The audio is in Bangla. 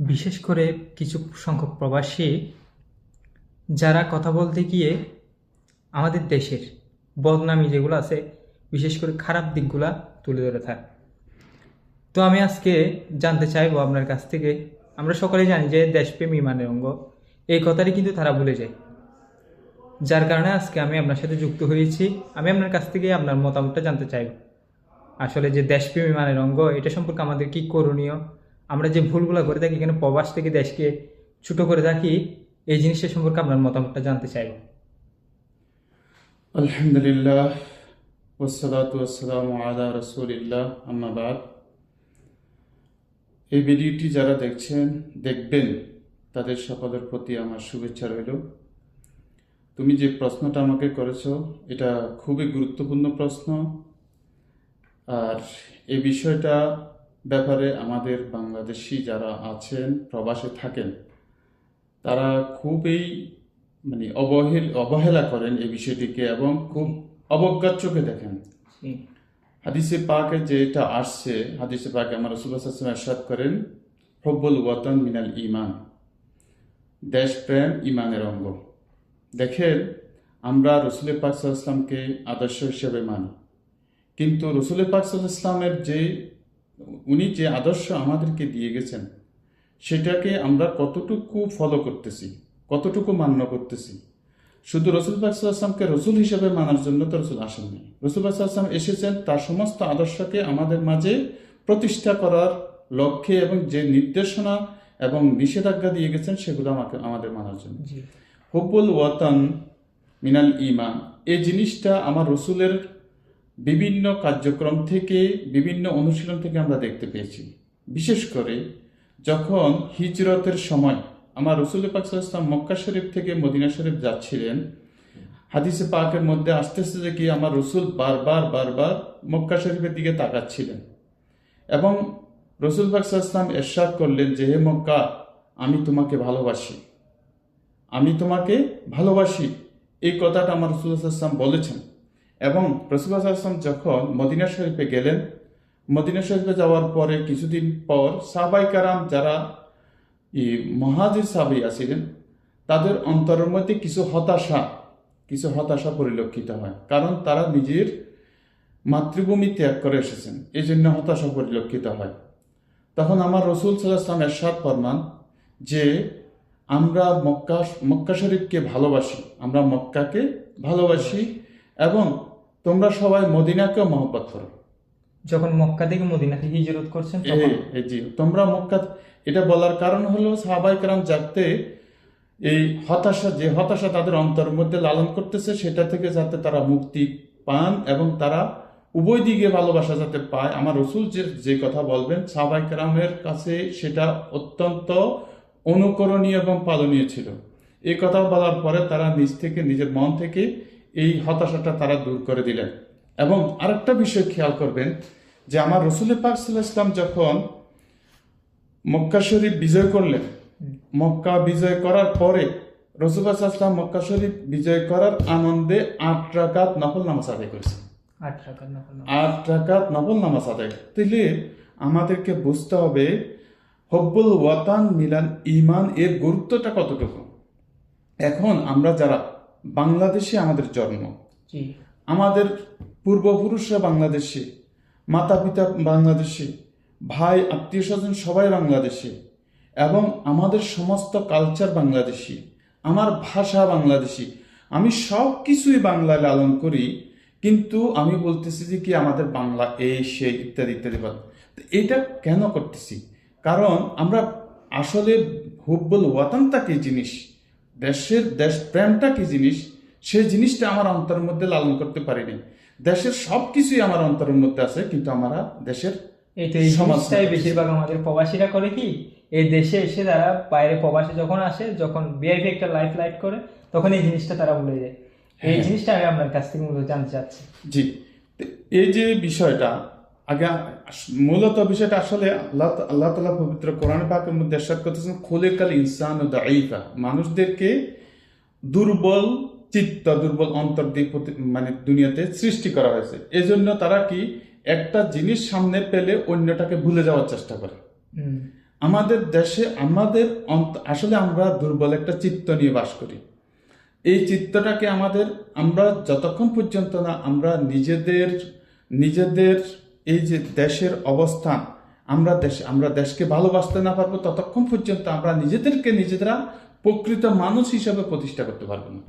বিশেষ করে কিছু সংখ্যক প্রবাসী যারা কথা বলতে গিয়ে আমাদের দেশের বদনামি যেগুলো আছে, বিশেষ করে খারাপ দিকগুলা তুলে ধরে থাকে। তো আমি আজকে জানতে চাইব আপনার কাছ থেকে, আমরা সকলেই জানি যে দেশপ্রেম ইমানের অঙ্গ। এই কথাটি কিন্তু তারা ভুলে যায়। যার কারণে আজকে আমি আপনার সাথে যুক্ত হয়েছি। আমি আপনার কাছ থেকে আপনার মতামতটা জানতে চাইব। আসলে যে দেশপ্রেম ইমানের অঙ্গ, এটা সম্পর্কে আমাদের কি করণীয়? আমরা যে ভুলগুলো করে থাকি, এখানে প্রবাস থেকে দেশকে ছোট করে থাকি এই জিনিসটা সম্পর্কে আপনার মতামতটা জানতে চাইব। আলহামদুলিল্লাহ ওসালাত ওয়াসালাম আলা রসুলিল্লাহ আম্মাবাদ এই ভিডিওটি যারা দেখছেন, দেখবেন, তাদের সকলের প্রতি আমার শুভেচ্ছা রইল। তুমি যে প্রশ্নটা আমাকে করেছ, এটা খুবই গুরুত্বপূর্ণ প্রশ্ন। আর এই বিষয়টা ব্যাপারে আমাদের বাংলাদেশি যারা আছেন প্রবাসে থাকেন তারা খুবই মানে অবহেল অবহেলা করেন এই বিষয়টিকে এবং খুব অবজ্ঞার চোখে দেখেন। হাদিসে পাকে যেটা আসছে হাদিসে পাকে আমার রসুল্লাহ এরশাদ করেন হব্বুল ওয়াতন মিনাল ইমান দেশপ্রেম ইমানের অঙ্গ। দেখেন আমরা রসুল পাক সাল্লামকে আদর্শ হিসেবে মানি। কিন্তু রসুল পাক ইসলামের যে উনি যে আদর্শ আমাদেরকে দিয়ে গেছেন সেটাকে আমরা কতটুকু ফলো করতেছি কতটুকু মান্য করতেছি? শুধু রসুল পাকসাল্লামকে রসুল হিসেবে মানার জন্য তো রসুল আসেননি। রসুল পাকসাল্লাম এসেছেন তার সমস্ত আদর্শকে আমাদের মাঝে প্রতিষ্ঠা করার লক্ষ্যে এবং যে নির্দেশনা এবং নিষেধাজ্ঞা দিয়ে গেছেন সেগুলো আমাকে আমাদের মানার জন্য। হুব্বুল ওয়াতান মিনাল ইমান এই জিনিসটা আমার রসুলের বিভিন্ন কার্যক্রম থেকে, বিভিন্ন অনুশীলন থেকে আমরা দেখতে পেয়েছি। বিশেষ করে যখন হিজরতের সময় আমার রসুল পাক ইসলাম মক্কা শরীফ থেকে মদিনা শরীফ যাচ্ছিলেন, হাদিসে পাকের মধ্যে আস্তে আস্তে কি আমার রসুল বারবার বারবার মক্কা শরীফের দিকে তাকাচ্ছিলেন এবং রসুল পাক ইসলাম এরশাদ করলেন যে, হে মক্কা, আমি তোমাকে ভালোবাসি। আমি তোমাকে ভালোবাসি। এই কথাটা আমার রসুল ইসলাম বলেছেন। এবং রসুল আসলাম যখন মদিনা শরীফে গেলেন, মদিনা শরীফে যাওয়ার পরে কিছুদিন পর সাহাবাই কারাম যারা মহাজির সাহাবি আছিলেন, তাদের অন্তরের মধ্যে কিছু হতাশা কিছু হতাশা পরিলক্ষিত হয়। কারণ তারা নিজের মাতৃভূমি ত্যাগ করে এসেছেন। এই জন্য হতাশা পরিলক্ষিত হয়। তখন আমার রসুল সাল্লাহাম এরশাদ ফরমান যে, আমরা মক্কা মক্কা শরীফকে ভালোবাসি। আমরা মক্কাকে ভালোবাসি এবং তোমরা সবাই মদিনাকেও মহব্বত করো। যখন মক্কা থেকে মদিনাকে হিজরত করছেন জি তোমরা মক্কা এটা বলার কারণ হলো সাহাবাই কারাম যাতে এই হতাশা যে হতাশা তাদের অন্তরের মধ্যে লালন করতেছে সেটা থেকে যাতে তারা মুক্তি পান এবং তারা উভয় দিকে ভালোবাসা যাতে পায়। আমার রসুল যে যে কথা বলবেন সাহাবাই কারামের কাছে সেটা অত্যন্ত অনুকরণীয় এবং পালনীয় ছিল। এই কথা বলার পরে তারা নিজ থেকে নিজের মন থেকে এই হতাশাটা তারা দূর করে দিলেন। এবং আরেকটা বিষয় খেয়াল করবেন যে আমার রসুল পাক ইসলাম যখন মক্কা শরীফ বিজয় করলেন মক্কা বিজয় করার পরে রসুল ইসলাম মক্কা শরীফ বিজয় করার আনন্দে আট রাকাত নফল নামাজ আদায় করেছেন। আট রাকাত নফল নামাজ। আদায় তাহলে আমাদেরকে বুঝতে হবে হব্বুল ওয়াতান মিলান ইমান এর গুরুত্বটা কতটুকু? এখন আমরা যারা বাংলাদেশে আমাদের জন্ম। আমাদের পূর্বপুরুষরা বাংলাদেশে মাতা পিতা বাংলাদেশে ভাই আত্মীয় স্বজন সবাই বাংলাদেশে এবং আমাদের সমস্ত কালচার বাংলাদেশি আমার ভাষা বাংলাদেশি। আমি সব কিছুই বাংলায় লালন করি কিন্তু আমি বলতেছি যে কি আমাদের বাংলা এই সেই ইত্যাদি ইত্যাদি এটা কেন করতেছি? কারণ আমরা আসলে হুব্বুল ওয়াতানটা কি জিনিস দেশের দেশ প্রেমটা কি জিনিস? সেই জিনিসটা আমার অন্তরের মধ্যে লালন করতে পারিনি। দেশের সব কিছুই আমার অন্তরের মধ্যে আছে কিন্তু আমরা দেশের এই তো এই সমাজ জিনিসটাই করতেছে। বেশিরভাগ আমাদের প্রবাসীরা করে কি? এই দেশে এসে তারা বাইরে প্রবাসে যখন আসে যখন বিআইপি একটা লাইফ লাইট করে তখন এই জিনিসটা তারা ভুলে যায়। এই হ্যাঁ। জিনিসটা আমি আপনার কাছ থেকে মূলত জানতে চাচ্ছি। জি। এই যে বিষয়টা আগে মূলত বিষয়টা আসলে আল্লাহ আল্লাহ তালা পবিত্র কোরআন পাকের মধ্যে এরশাদ করতেছেন খোলেকাল ইনসান ও দাইফা মানুষদেরকে দুর্বল চিত্ত দুর্বল অন্তর দিয়ে মানে দুনিয়াতে সৃষ্টি করা হয়েছে। এজন্য তারা কি একটা জিনিস সামনে পেলে অন্যটাকে ভুলে যাওয়ার চেষ্টা করে। আমাদের দেশে আমাদের আসলে আমরা দুর্বল একটা চিত্ত নিয়ে বাস করি। এই চিত্তটাকে আমাদের আমরা যতক্ষণ পর্যন্ত না আমরা নিজেদের নিজেদের এই যে দেশের অবস্থান, আমরা দেশ, আমরা দেশকে ভালোবাসতে না পারব ততক্ষণ পর্যন্ত আমরা নিজেদেরকে নিজেরা প্রকৃত মানুষ হিসাবে প্রতিষ্ঠা করতে পারব না।